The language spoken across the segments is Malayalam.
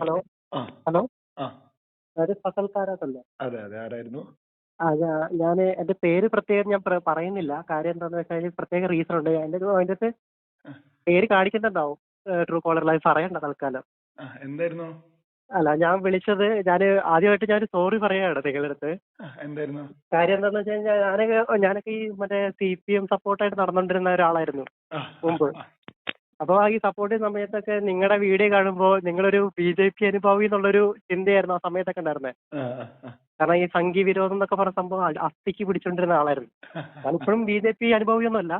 ഹലോ. ഹലോ. അത് ഫസൽ കാരാത്തല്ലേ അതെ അതെ. ആരായിരുന്നു? ആ ഞാൻ എന്റെ പേര് പ്രത്യേകം ഞാൻ പ്ര- പറയുന്നില്ല. കാര്യം എന്താണെന്ന് വെച്ചാൽ പ്രത്യേക റീസൺ ഉണ്ട്. എന്റെ അതിന്റെ അകത്ത് പേര് കാണിക്കുന്നുണ്ടാവും. ട്രൂ കോളറിൽ ലൈഫ് പറയണ്ട തൽക്കാലം. ആ എന്തായിരുന്നു? അല്ല ഞാൻ വിളിച്ചത് ഞാൻ ആദ്യമായിട്ട് ഞാൻ സോറി പറയാണ് നിങ്ങളുടെ അടുത്ത്. ആ, എന്തായിരുന്നു? കാര്യം എന്താണെന്ന് വെച്ചാൽ ഞാനൊക്കെ ഞാനൊക്കെ ഈ മറ്റേ സി പി എം സപ്പോർട്ടായിട്ട് നടന്നുകൊണ്ടിരുന്ന ഒരാളായിരുന്നു ആ, മുമ്പ്. ആ, അപ്പോൾ ഈ സപ്പോർട്ട് ചെയ്യുന്ന സമയത്തൊക്കെ നിങ്ങളുടെ വീഡിയോ കാണുമ്പോൾ നിങ്ങളൊരു ബി ജെ പി അനുഭാവി എന്നുള്ളൊരു ചിന്തയായിരുന്നു ആ സമയത്തൊക്കെ ഉണ്ടായിരുന്നത്. കാരണം ഈ സംഘി വിരോധം എന്നൊക്കെ പറഞ്ഞ സംഭവം അസ്ഥിക്ക് പിടിച്ചോണ്ടിരുന്ന ആളായിരുന്നു ഞാൻ ഇപ്പോഴും ബി ജെ പി അനുഭവിയൊന്നുമല്ല.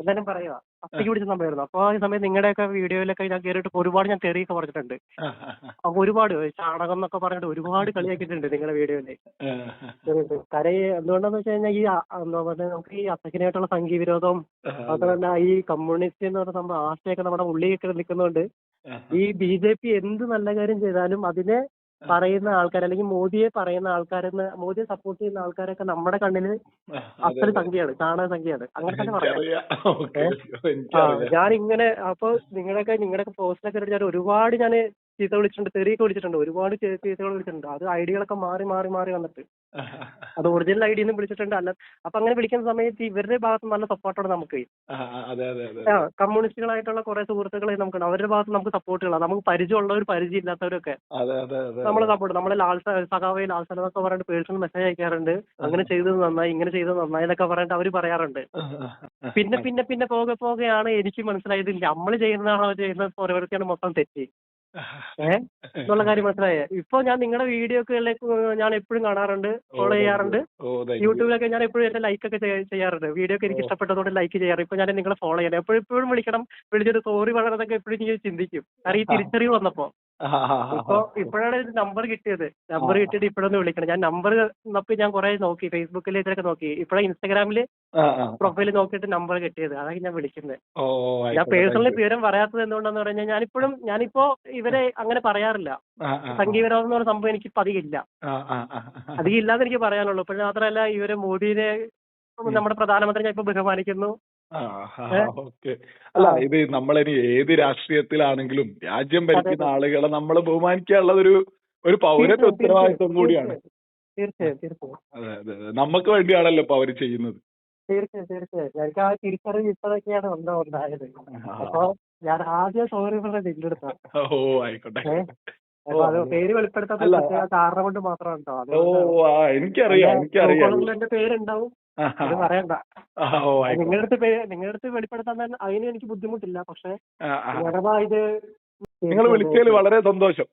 എന്തായാലും പറയുക അസ്ഥിക്ക് പിടിച്ച സംഭവമായിരുന്നു. അപ്പൊ ഈ സമയത്ത് നിങ്ങളുടെയൊക്കെ വീഡിയോയിലൊക്കെ ഞാൻ കയറിയിട്ട് ഒരുപാട് ഞാൻ തെറിയൊക്കെ പറഞ്ഞിട്ടുണ്ട്. അപ്പോൾ ഒരുപാട് ചാണകം എന്നൊക്കെ പറഞ്ഞിട്ട് ഒരുപാട് കളിയാക്കിയിട്ടുണ്ട് നിങ്ങളുടെ വീഡിയോയിൽ. കരയെ എന്തുകൊണ്ടാന്ന് വെച്ച് കഴിഞ്ഞാൽ ഈ എന്താ പറയുക നമുക്ക് ഈ അസഖിനായിട്ടുള്ള സംഘി വിരോധം മാത്രമല്ല ഈ കമ്മ്യൂണിസ്റ്റ് എന്ന് പറഞ്ഞ സംഭവം ആശയൊക്കെ നമ്മുടെ ഉള്ളിൽ നിൽക്കുന്നതുകൊണ്ട് ഈ ബി ജെ പി എന്ത് നല്ല കാര്യം ചെയ്താലും അതിനെ പറയുന്ന ആൾക്കാർ അല്ലെങ്കിൽ മോദിയെ പറയുന്ന ആൾക്കാരെന്ന് മോദിയെ സപ്പോർട്ട് ചെയ്യുന്ന ആൾക്കാരൊക്കെ നമ്മുടെ കണ്ണിൽ അത്ര അതെ. സംഖ്യയാണ് കാണാൻ സംഖ്യയാണ്. അങ്ങനെ തന്നെ പറയാം. ഞാൻ ഇങ്ങനെ അപ്പൊ നിങ്ങളൊക്കെ നിങ്ങളുടെ പോസ്റ്റിലൊക്കെ ഞാൻ ഒരുപാട് ഞാൻ ചീത്ത വിളിച്ചിട്ടുണ്ട് തെറിയൊക്കെ വിളിച്ചിട്ടുണ്ട് ഒരുപാട് ചീത്തകൾ വിളിച്ചിട്ടുണ്ട്. അത് ഐഡികളൊക്കെ മാറി മാറി മാറി വന്നിട്ട്. അത് ഒറിജിനൽ ഐ ഡിന്ന് വിളിച്ചിട്ടുണ്ട്. അല്ല അപ്പൊ അങ്ങനെ വിളിക്കുന്ന സമയത്ത് ഇവരുടെ ഭാഗത്ത് നല്ല സപ്പോർട്ടാണ് നമുക്ക്. കമ്മ്യൂണിസ്റ്റുകളായിട്ടുള്ള കുറെ സുഹൃത്തുക്കളെ നമുക്കുണ്ട് അവരുടെ ഭാഗത്ത് നമുക്ക് സപ്പോർട്ടുകളാണ് നമുക്ക് പരിചയമുള്ളവർ പരിചയം ഇല്ലാത്തവരൊക്കെ നമ്മളെ സപ്പോർട്ട് നമ്മളെ ലാൽ സഖാവെ ലാൽ എന്നൊക്കെ പറഞ്ഞിട്ട് പേഴ്സണൽ മെസ്സേജ് അയക്കാറുണ്ട്. അങ്ങനെ ചെയ്തത് നന്നായി ഇങ്ങനെ ചെയ്തത് നന്നായി എന്നൊക്കെ പറഞ്ഞിട്ട് അവർ പറയാറുണ്ട്. പിന്നെ പിന്നെ പിന്നെ പോകെ പോകെയാണ് എനിക്ക് മനസ്സിലായത്. നമ്മൾ ചെയ്യുന്നതാണോ ചെയ്യുന്നത് പ്രവൃത്തിയാണ് മൊത്തം തെറ്റി. ഏഹ് എന്നുള്ള കാര്യം മനസ്സിലായേ? ഇപ്പൊ ഞാൻ നിങ്ങളുടെ വീഡിയോകളിലേക്ക് ഞാൻ എപ്പോഴും കാണാറുണ്ട്. ഫോളോ ചെയ്യാറുണ്ട്. യൂട്യൂബിലൊക്കെ ഞാൻ എപ്പോഴും എന്റെ ലൈക്ക് ഒക്കെ ചെയ്യാറുണ്ട്. വീഡിയോ ഒക്കെ എനിക്ക് ഇഷ്ടപ്പെട്ടതോടെ ഇഷ്ടപ്പെട്ടതുകൊണ്ട് ലൈക്ക് ചെയ്യാറ്. ഇപ്പൊ ഞാൻ നിങ്ങളെ ഫോളോ ചെയ്യണം എപ്പോഴും വിളിക്കണം. വിളിച്ചിട്ട് സോറി പറയണതൊക്കെ എപ്പോഴും ഞാൻ ചിന്തിക്കും. കാരണം ഈ തിരിച്ചറിവ് വന്നപ്പോ. ഇപ്പൊ ഇപ്പോഴാണ് ഒരു നമ്പർ കിട്ടിയത്. നമ്പർ. കിട്ടിയിട്ട് ഇപ്പോഴൊന്ന് വിളിക്കണം. ഞാൻ നമ്പർ നോക്കി ഞാൻ കുറെ നോക്കി. ഫേസ്ബുക്കിൽ ഇതിലൊക്കെ നോക്കി. ഇപ്പഴാ ഇൻസ്റ്റാഗ്രാമിൽ. പ്രൊഫൈൽ നോക്കിയിട്ട് നമ്പർ കിട്ടിയത്. അതാണ് ഞാൻ വിളിക്കുന്നത് ഞാൻ പേഴ്സണലി. വിവരം പറയാത്തത് എന്തുകൊണ്ടാന്ന് പറഞ്ഞാൽ ഞാനിപ്പോഴും ഞാനിപ്പോ ഇവരെ അങ്ങനെ പറയാറില്ല. സംഘീവിരോധം എന്ന് പറഞ്ഞ സംഭവം എനിക്ക് പതിയില്ല. അധികം ഇല്ലാന്ന് എനിക്ക് പറയാനുള്ളൂ. പിന്നെ മാത്രമല്ല ഇവർ മോദിനെ നമ്മുടെ പ്രധാനമന്ത്രി ഞാൻ ഇപ്പൊ ബഹുമാനിക്കുന്നു. ആ? ഓക്കെ. അല്ല ഇത് നമ്മളിനി ഏത് രാഷ്ട്രീയത്തിലാണെങ്കിലും രാജ്യം ഭരിക്കുന്ന അതെ. ആളുകളെ നമ്മൾ ബഹുമാനിക്കാനുള്ള ഒരു ഒരു പൗരന്റെ തീർച്ചയായും, ഉത്തരവാദിത്വം കൂടിയാണ്. തീർച്ചയായും തീർച്ചയായും അതെ അതെ അതെ. നമുക്ക് വേണ്ടിയാണല്ലോ ഇപ്പൊ അവർ ചെയ്യുന്നത്. തീർച്ചയായും തീർച്ചയായും. എനിക്ക് ആ തിരിച്ചറിവ് ഇപ്പോഴൊക്കെയാണ് വന്ന ഉണ്ടായത് ആ. അപ്പൊ ഞാൻ ആദ്യം സോറി പറഞ്ഞത് ഓ ആയിക്കോട്ടെ. ഏ? അപ്പൊ അത് പേര് വെളിപ്പെടുത്താത്ത അല്ല. പ്രത്യേക കാരണം കൊണ്ട് മാത്രമാണ് ട്ടോ. ഓ ആ എനിക്കറിയാം എനിക്കറിയാം. എന്റെ പേരുണ്ടാവും. അത് പറയണ്ട. ഓ നിങ്ങളുടെ അടുത്ത് പേ- നിങ്ങളുടെ അടുത്ത് വെളിപ്പെടുത്താൻ തന്നെ അതിന് എനിക്ക് ബുദ്ധിമുട്ടില്ല. പക്ഷെ ആ, ആ. അഥവാ ഇത് നിങ്ങൾ വിളിച്ചതിൽ വളരെ സന്തോഷം.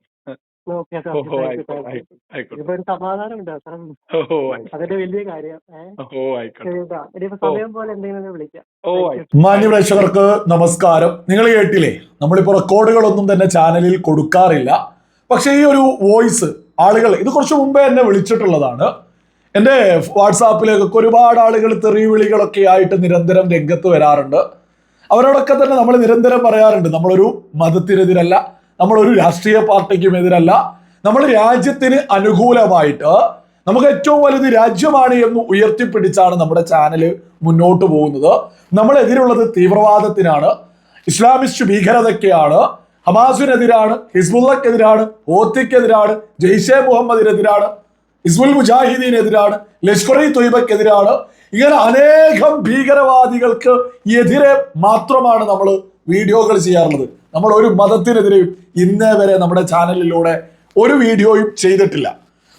ഓക്കെ ഓ ഓ, ആയിക്കോട്ടെ ആയിക്കോട്ടെ ആയിക്കോട്ടെ. ഇപ്പൊ ഒരു സമാധാനമുണ്ട് അത്ര ഓ ആയിക്കോട്ടെ. അതിന്റെ വലിയ കാര്യം ഏഹ് ഓ ആയിക്കോട്ടെ. ശരിട്ടാ ഇനിയിപ്പോ സമയം പോലെ എന്തെങ്കിലും വിളിക്കാം. ഓ ആയിക്കോട്ടെ. മാന്യ പ്രേക്ഷകർക്ക് നമസ്കാരം. നിങ്ങൾ കേട്ടില്ലേ? നമ്മളിപ്പോൾ റെക്കോർഡുകളൊന്നും തന്നെ ചാനലിൽ കൊടുക്കാറില്ല. പക്ഷെ ഈ ഒരു വോയിസ് ആളുകൾ ഇത് കുറച്ച് മുമ്പേ എന്നെ വിളിച്ചിട്ടുള്ളതാണ്. എന്റെ വാട്സാപ്പിലേക്കൊക്കെ ഒരുപാട് ആളുകൾ തെറി വിളികളൊക്കെ ആയിട്ട് നിരന്തരം രംഗത്ത് വരാറുണ്ട്. അവരോടൊക്കെ തന്നെ നമ്മൾ നിരന്തരം പറയാറുണ്ട് നമ്മളൊരു മതത്തിനെതിരല്ല നമ്മളൊരു രാഷ്ട്രീയ പാർട്ടിക്കും എതിരല്ല നമ്മൾ രാജ്യത്തിന് അനുകൂലമായിട്ട് നമുക്ക് ഏറ്റവും വലുത് രാജ്യമാണ് എന്ന് ഉയർത്തിപ്പിടിച്ചാണ് നമ്മുടെ ചാനൽ മുന്നോട്ട് പോകുന്നത്. നമ്മളെതിരുള്ളത് തീവ്രവാദത്തിനാണ് ഇസ്ലാമിസ്റ്റ് ഭീകരതയ്ക്കാണ് ഹമാസിനെതിരാണ് ഹിസ്ബുള്ളക്കെതിരാണ് ഓത്തിക്കെതിരാണ് ജെയ്ഷെ മുഹമ്മദിനെതിരാണ് ഹിസ്ബുൽ മുജാഹിദീനെതിരാണ് ലഷ്കർ ഇ തൊയ്ബക്കെതിരാണ് ഇങ്ങനെ അനേകം ഭീകരവാദികൾക്ക് എതിരെ മാത്രമാണ് നമ്മൾ വീഡിയോകൾ ചെയ്യാറുള്ളത്. നമ്മൾ ഒരു മതത്തിനെതിരെയും ഇന്നേ വരെ നമ്മുടെ ചാനലിലൂടെ ഒരു വീഡിയോയും ചെയ്തിട്ടില്ല.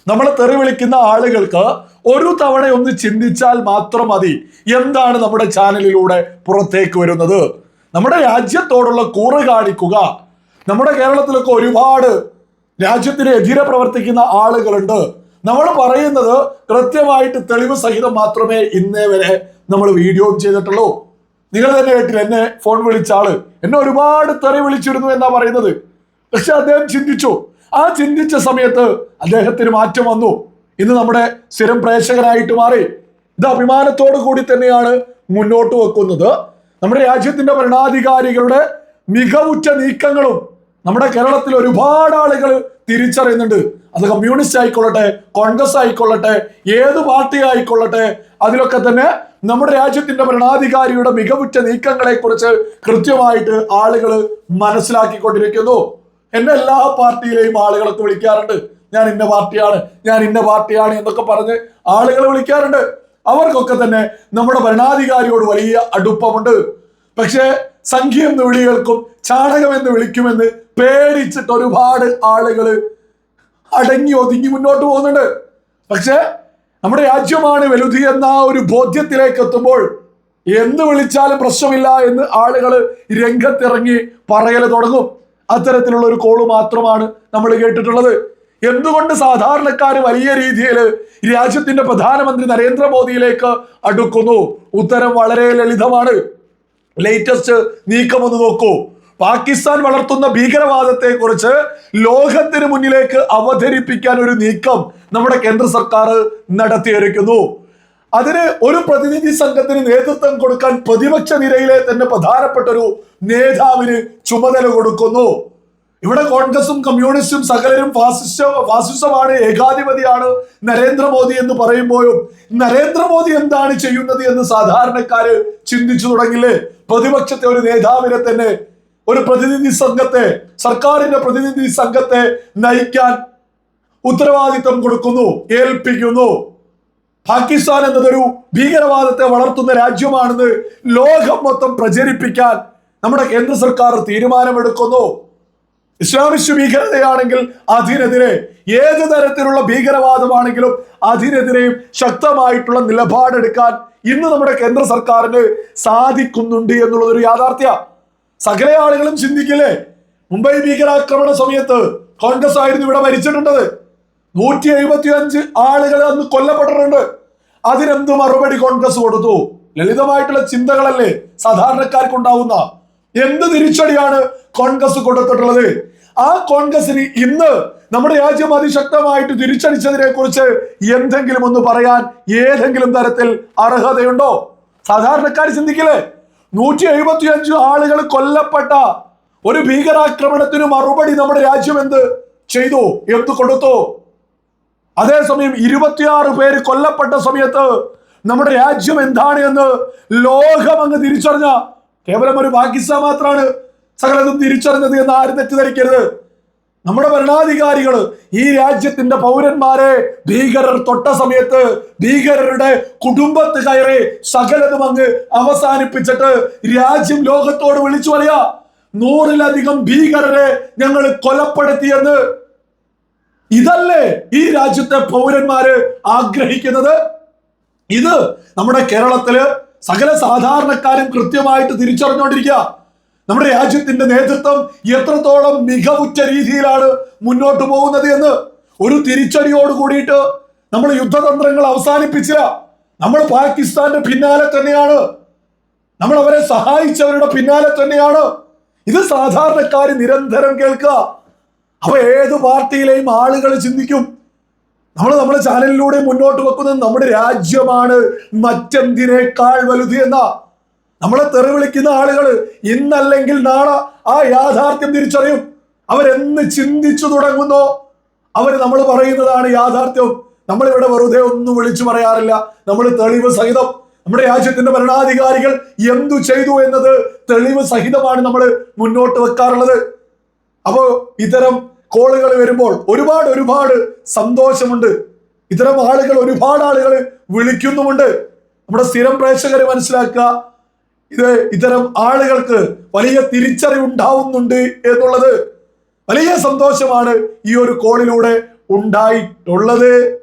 നമ്മൾ തെറി വിളിക്കുന്ന ആളുകൾക്ക് ഒരു തവണ ഒന്ന് ചിന്തിച്ചാൽ മാത്രം മതി എന്താണ് നമ്മുടെ ചാനലിലൂടെ പുറത്തേക്ക് വരുന്നത്. നമ്മുടെ രാജ്യത്തോടുള്ള കൂറ് കാണിക്കുക. നമ്മുടെ കേരളത്തിലൊക്കെ ഒരുപാട് രാജ്യത്തിന് എതിരെ പ്രവർത്തിക്കുന്ന ആളുകളുണ്ട്. നമ്മൾ പറയുന്നത് കൃത്യമായിട്ട് തെളിവ് സഹിതം മാത്രമേ ഇന്നേ വരെ നമ്മൾ വീഡിയോ ചെയ്തിട്ടുള്ളൂ. നിങ്ങൾ തന്നെ കേട്ടില്ല എന്നെ ഫോൺ വിളിച്ച ആൾ. എന്നെ ഒരുപാട് തെറി വിളിച്ചിരുന്നു എന്നാ പറയുന്നത്. പക്ഷെ അദ്ദേഹം ചിന്തിച്ചു. ആ ചിന്തിച്ച സമയത്ത് അദ്ദേഹത്തിന് മാറ്റം വന്നു. ഇന്ന് നമ്മുടെ സ്ഥിരം പ്രേക്ഷകനായിട്ട് മാറി. ഇത് അഭിമാനത്തോടു കൂടി തന്നെയാണ് മുന്നോട്ട് വെക്കുന്നത്. നമ്മുടെ രാജ്യത്തിന്റെ ഭരണാധികാരികളുടെ മികവുറ്റ നീക്കങ്ങളും നമ്മുടെ കേരളത്തിൽ ഒരുപാട് ആളുകൾ തിരിച്ചറിയുന്നുണ്ട്. അത് കമ്മ്യൂണിസ്റ്റ് ആയിക്കൊള്ളട്ടെ കോൺഗ്രസ് ആയിക്കൊള്ളട്ടെ ഏത് പാർട്ടി ആയിക്കൊള്ളട്ടെ അതിലൊക്കെ തന്നെ നമ്മുടെ രാജ്യത്തിന്റെ ഭരണാധികാരിയുടെ മികവുറ്റ നീക്കങ്ങളെ കുറിച്ച് കൃത്യമായിട്ട് ആളുകൾ മനസ്സിലാക്കിക്കൊണ്ടിരിക്കുന്നു. എന്നെ എല്ലാ പാർട്ടിയിലെയും ആളുകളൊക്കെ വിളിക്കാറുണ്ട്. ഞാൻ ഇന്ന പാർട്ടിയാണ് ഞാൻ ഇന്ന പാർട്ടിയാണ് എന്നൊക്കെ പറഞ്ഞ് ആളുകൾ വിളിക്കാറുണ്ട്. അവർക്കൊക്കെ തന്നെ നമ്മുടെ ഭരണാധികാരിയോട് വലിയ അടുപ്പമുണ്ട്. പക്ഷേ സംഖ്യ എന്ന് വിളികൾക്കും ചാണകം എന്ന് വിളിക്കുമെന്ന് പേടിച്ചിട്ട് ഒരുപാട് ആളുകൾ അടങ്ങി ഒതുങ്ങി മുന്നോട്ട് പോകുന്നുണ്ട്. പക്ഷേ നമ്മുടെ രാജ്യമാണ് വലുതി എന്ന ഒരു ബോധ്യത്തിലേക്ക് എത്തുമ്പോൾ എന്ന് വിളിച്ചാലും പ്രശ്നമില്ല എന്ന് ആളുകൾ രംഗത്തിറങ്ങി പറയൽ തുടങ്ങും. അത്തരത്തിലുള്ള ഒരു കോൾ മാത്രമാണ് നമ്മൾ കേട്ടിട്ടുള്ളത്. എന്തുകൊണ്ട് സാധാരണക്കാർ വലിയ രീതിയിൽ രാജ്യത്തിന്റെ പ്രധാനമന്ത്രി നരേന്ദ്രമോദിയിലേക്ക് അടുക്കുന്നു? ഉത്തരം വളരെ ലളിതമാണ്. ലേറ്റസ്റ്റ് നീക്കം ഒന്ന് നോക്കൂ. പാകിസ്ഥാൻ വളർത്തുന്ന ഭീകരവാദത്തെ കുറിച്ച് ലോകത്തിന് മുന്നിലേക്ക് അവതരിപ്പിക്കാൻ ഒരു നീക്കം നമ്മുടെ കേന്ദ്ര സർക്കാർ നടത്തിയിരിക്കുന്നു. അതിന് ഒരു പ്രതിനിധി സംഘത്തിന് നേതൃത്വം കൊടുക്കാൻ പ്രതിപക്ഷ നിരയിലെ തന്നെ പ്രധാനപ്പെട്ട ഒരു നേതാവിന് ചുമതല കൊടുക്കുന്നു. ഇവിടെ കോൺഗ്രസും കമ്മ്യൂണിസ്റ്റും സകലരും ഫാസിസ്റ്റ് ഫാസിസമാണ് ഏകാധിപതിയാണ് നരേന്ദ്രമോദി എന്ന് പറയുമ്പോഴും നരേന്ദ്രമോദി എന്താണ് ചെയ്യുന്നത് എന്ന് സാധാരണക്കാര് ചിന്തിച്ചു തുടങ്ങില്ലേ? പ്രതിപക്ഷത്തെ ഒരു നേതാവിനെ തന്നെ ഒരു പ്രതിനിധി സംഘത്തെ സർക്കാരിന്റെ പ്രതിനിധി സംഘത്തെ നയിക്കാൻ ഉത്തരവാദിത്വം കൊടുക്കുന്നു ഏൽപ്പിക്കുന്നു. പാകിസ്ഥാൻ എന്നതൊരു ഭീകരവാദത്തെ വളർത്തുന്ന രാജ്യമാണെന്ന് ലോകം മൊത്തം പ്രചരിപ്പിക്കാൻ നമ്മുടെ കേന്ദ്ര സർക്കാർ തീരുമാനമെടുക്കുന്നു. ഇസ്ലാമിസ്റ്റ് ഭീകരതയാണെങ്കിൽ അതിനെതിരെ ഏത് തരത്തിലുള്ള ഭീകരവാദമാണെങ്കിലും അതിനെതിരെയും ശക്തമായിട്ടുള്ള നിലപാടെടുക്കാൻ ഇന്ന് നമ്മുടെ കേന്ദ്ര സർക്കാരിന് സാധിക്കുന്നുണ്ട് എന്നുള്ളതൊരു യാഥാർത്ഥ്യ. സകല ആളുകളും ചിന്തിക്കില്ലേ? മുംബൈ ഭീകരാക്രമണ സമയത്ത് കോൺഗ്രസ് ആയിരുന്നു ഇവിടെ ഭരിച്ചിട്ടുണ്ടത്. നൂറ്റി എഴുപത്തി അഞ്ച് ആളുകൾ അന്ന് കൊല്ലപ്പെട്ടിട്ടുണ്ട്. അതിനെന്ത് മറുപടി കോൺഗ്രസ് കൊടുത്തു? ലളിതമായിട്ടുള്ള ചിന്തകളല്ലേ സാധാരണക്കാർക്കുണ്ടാവുന്ന. എന്ത് തിരിച്ചടിയാണ് കോൺഗ്രസ് കൊടുത്തിട്ടുള്ളത്? ആ കോൺഗ്രസിന് ഇന്ന് നമ്മുടെ രാജ്യം അതിശക്തമായിട്ട് തിരിച്ചടിച്ചതിനെ കുറിച്ച് എന്തെങ്കിലും ഒന്ന് പറയാൻ ഏതെങ്കിലും തരത്തിൽ അർഹതയുണ്ടോ? സാധാരണക്കാർ ചിന്തിക്കില്ലേ? നൂറ്റി എഴുപത്തി അഞ്ച് ആളുകൾ കൊല്ലപ്പെട്ട ഒരു ഭീകരാക്രമണത്തിന് മറുപടി നമ്മുടെ രാജ്യം എന്ത് ചെയ്തു? എന്ത് കൊടുത്തു? അതേസമയം ഇരുപത്തിയാറ് പേര് കൊല്ലപ്പെട്ട സമയത്ത് നമ്മുടെ രാജ്യം എന്താണ് എന്ന് ലോകം അങ്ങ് തിരിച്ചറിഞ്ഞ കേവലം ഒരു പാകിസ്ഥാൻ മാത്രമാണ് സകലതും തിരിച്ചറിഞ്ഞത് എന്ന് ആരും തെറ്റിദ്ധരിക്കരുത്. നമ്മുടെ ഭരണാധികാരികൾ ഈ രാജ്യത്തിന്റെ പൗരന്മാരെ ഭീകരർ തൊട്ട സമയത്ത് ഭീകരരുടെ കുടുംബത്ത് കയറി സകലതും അങ്ങ് അവസാനിപ്പിച്ചിട്ട് രാജ്യം ലോകത്തോട് വിളിച്ചു പറയാ നൂറിലധികം ഭീകരരെ ഞങ്ങൾ കൊലപ്പെടുത്തിയെന്ന്. ഇതല്ലേ ഈ രാജ്യത്തെ പൗരന്മാര് ആഗ്രഹിക്കുന്നത്? ഇത് നമ്മുടെ കേരളത്തിൽ സകല സാധാരണക്കാരും കൃത്യമായിട്ട് തിരിച്ചറിഞ്ഞുകൊണ്ടിരിക്കുക നമ്മുടെ രാജ്യത്തിന്റെ നേതൃത്വം എത്രത്തോളം മികവുറ്റ രീതിയിലാണ് മുന്നോട്ട് പോകുന്നത് എന്ന് ഒരു തിരിച്ചടിയോട് കൂടിയിട്ട് നമ്മൾ യുദ്ധതന്ത്രങ്ങൾ അവസാനിപ്പിച്ചില്ല. നമ്മൾ പാകിസ്ഥാന്റെ പിന്നാലെ തന്നെയാണ്. നമ്മൾ അവരെ സഹായിച്ചവരുടെ പിന്നാലെ തന്നെയാണ്. ഇത് സാധാരണക്കാർ നിരന്തരം കേൾക്കുക. അപ്പൊ ഏത് പാർട്ടിയിലെയും ആളുകൾ ചിന്തിക്കും. നമ്മൾ നമ്മുടെ ചാനലിലൂടെ മുന്നോട്ട് വെക്കുന്നത് നമ്മുടെ രാജ്യമാണ്. മറ്റെന്തിനേക്കാൾ വലുത് എന്ന? നമ്മളെ തെറി വിളിക്കുന്ന ആളുകൾ ഇന്നല്ലെങ്കിൽ നാളെ ആ യാഥാർത്ഥ്യം തിരിച്ചറിയും. അവരെന്ന് ചിന്തിച്ചു തുടങ്ങുന്നോ? അവർ നമ്മൾ പറയുന്നതാണ് യാഥാർത്ഥ്യം. നമ്മളിവിടെ വെറുതെ ഒന്നും വിളിച്ചു പറയാറില്ല. നമ്മൾ തെളിവ് സഹിതം നമ്മുടെ രാജ്യത്തിന്റെ ഭരണാധികാരികൾ എന്തു ചെയ്തു എന്നത് തെളിവ് സഹിതമാണ് നമ്മൾ മുന്നോട്ട് വെക്കാറുള്ളത്. അപ്പോ ഇത്തരം കോളുകൾ വരുമ്പോൾ ഒരുപാട് ഒരുപാട് സന്തോഷമുണ്ട്. ഇത്തരം ആളുകൾ ഒരുപാട് ആളുകൾ വിളിക്കുന്നുമുണ്ട്. നമ്മുടെ സ്ഥിരം പ്രേക്ഷകർ മനസ്സിലാക്കുക. ഇത് ഇത്തരം ആളുകൾക്ക് വലിയ തിരിച്ചറിവുണ്ടാവുന്നുണ്ട് എന്നുള്ളത് വലിയ സന്തോഷമാണ് ഈ ഒരു കോളിലൂടെ ഉണ്ടായിട്ടുള്ളത്.